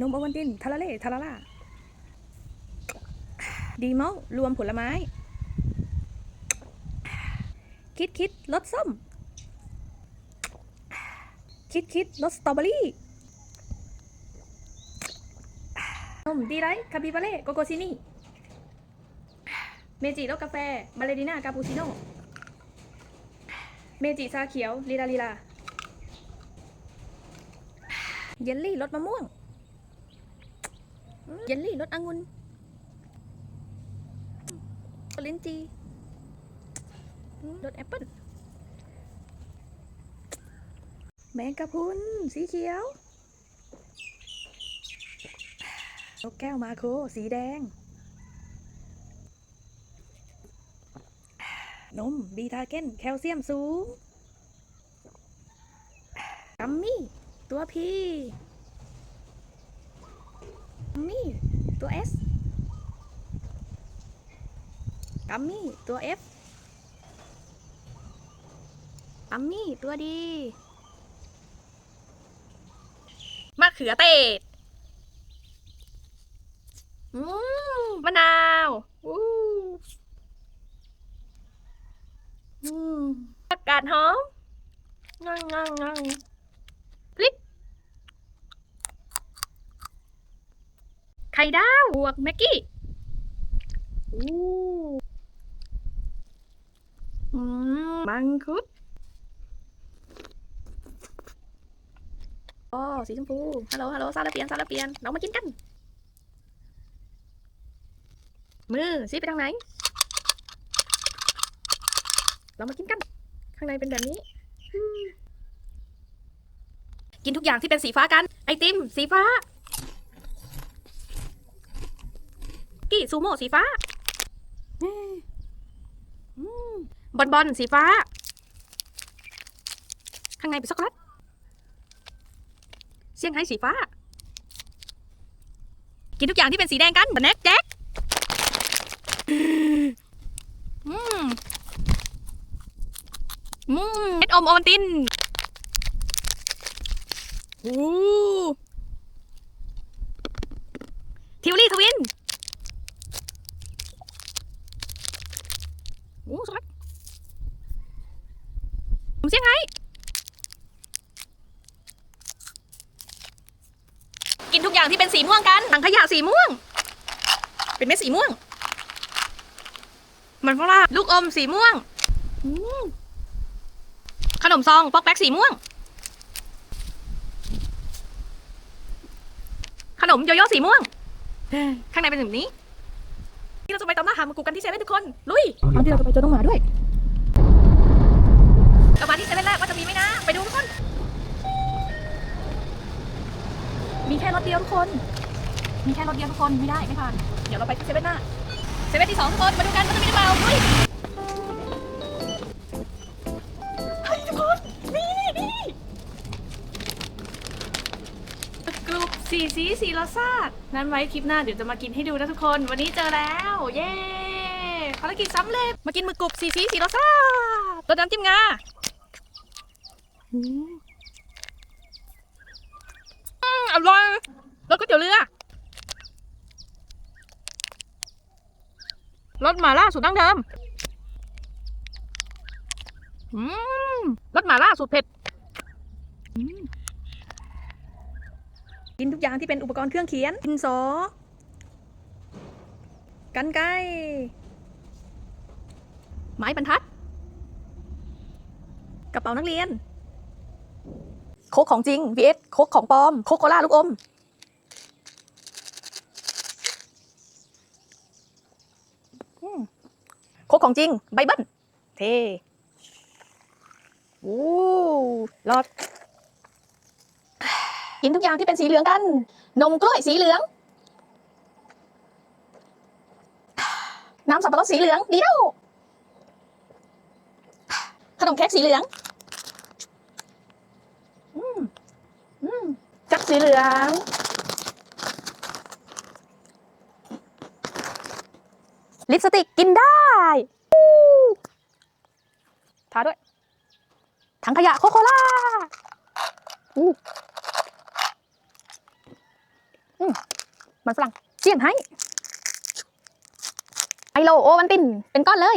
นมโอวันตินทาราเล่ทาราล่าดีมอลรวมผลไม้ คิดคิดรสส้ม คิดคิดรสสตรอเบอรี่นมดีไรคาปิบาเล่โกโกซินี่เมจิรสกาแฟบาเลดิน่ากาปูชิโน่เมจิชาเขียวลีลาลีลาเยลลี่รสมะม่วง เยลลี่รสองุ่นรสลิ้นจีรสแอปเปิ้ลแมงกะพรุนสีเขียวนกแก้วมาโคสีแดง นมบีทาเกนแคลเซียมสูงกัมมี่ ตัวพี มี่ตัว S กัมมี่ตัว F กัมมี่ตัวดี มะเขือเทศอืมมะนาวอู้อืมกาดหอมงังงังงังพริก ไข่ดาวบวกแม็กกี้อู้อืมมังคุดโอ้สีชมพูฮัลโหลฮัลโหลซาลาเปียนซาลาเปียนเรามากินกัน มือชี้ไปทางไหน เรามากินกัน ข้างในเป็นแบบนี้อืมกินทุกอย่างที่เป็นสีฟ้ากัน ไอติม สีฟ้า กี้ซูโม่สีฟ้าอืมอืมบอลบอลสีฟ้า ข้างในเป็นช็อกโกแลตเซี่ยงไฮ้สีฟ้า กินทุกอย่างที่เป็นสีแดงกันบันแน็กแจ็คอืมอืมเอ็ดอมโอวัลตินอู้ทิวลี่ทวิน โอ้สวัสดผมเซี่ยงไฮ้กินทุกอย่างที่เป็นสีม่วงกันถังขยะสีม่วง เป็นเม็ดสีม่วง มันฝรั่งลูกอมสีม่วงอืมขนมซองป๊อกแป๊กสีม่วง ขนมโยโย่สีม่วง ข้างในเป็นแบบนี้ ที่เราจะไปตา มล่าหามากูกันที่เซเว่นทุกคน ลุยตอนที่เราจะไปเจอน้องหมาด้วยเรามาที่เซเว่นแรกว่าจะมีไหมนะ ไปดูทุกคน มีแค่รถเดียวทุกคน มีแค่รถเดียวทุกคน ไม่ได้ไม่ผ่าน เดี๋ยวเราไปที่เซเว่นหน้า เซเว่นที่สองทุกคน มาดูกันว่าจะมีหรือเปล่าลุย สีสีสีรสาตินั้นไว้คลิปหน้าเดี๋ยวจะมากินให้ดูนะทุกคน วันนี้เจอแล้ว เย้ภารกิจสำเร็จ มากินหมึกกรุบสีสีสีรสชาติตัวน้ำจิ้มงาอืมอืมอร่อยรสก๋วยเตี๋ยวเรือรสหม่าล่าสูตรดั้งเดิมอืมรสหม่าล่าสูตรเผ็ดอืม กินทุกอย่างที่เป็นอุปกรณ์เครื่องเขียนดินสอ กันไกไม้บรรทัด กระเป๋านักเรียน โคกของจริง vs โคกของปลอม โคกโคล่าลูกอม โคกของจริง ไบเบิลเทโอ้รอด กินทุกอย่างที่เป็นสีเหลืองกัน นมกล้วยสีเหลือง น้ำสับปะรดสีเหลืองเดียว ขนมเค้กสีเหลืองอืมอืมจักสีเหลืองลิปสติกกินได้ทาด้วย ถังขยะโคโคล่าอู้ มันฝรั่งเจียงไฮ้ไอโลโอวันตินเป็นก้อนเลย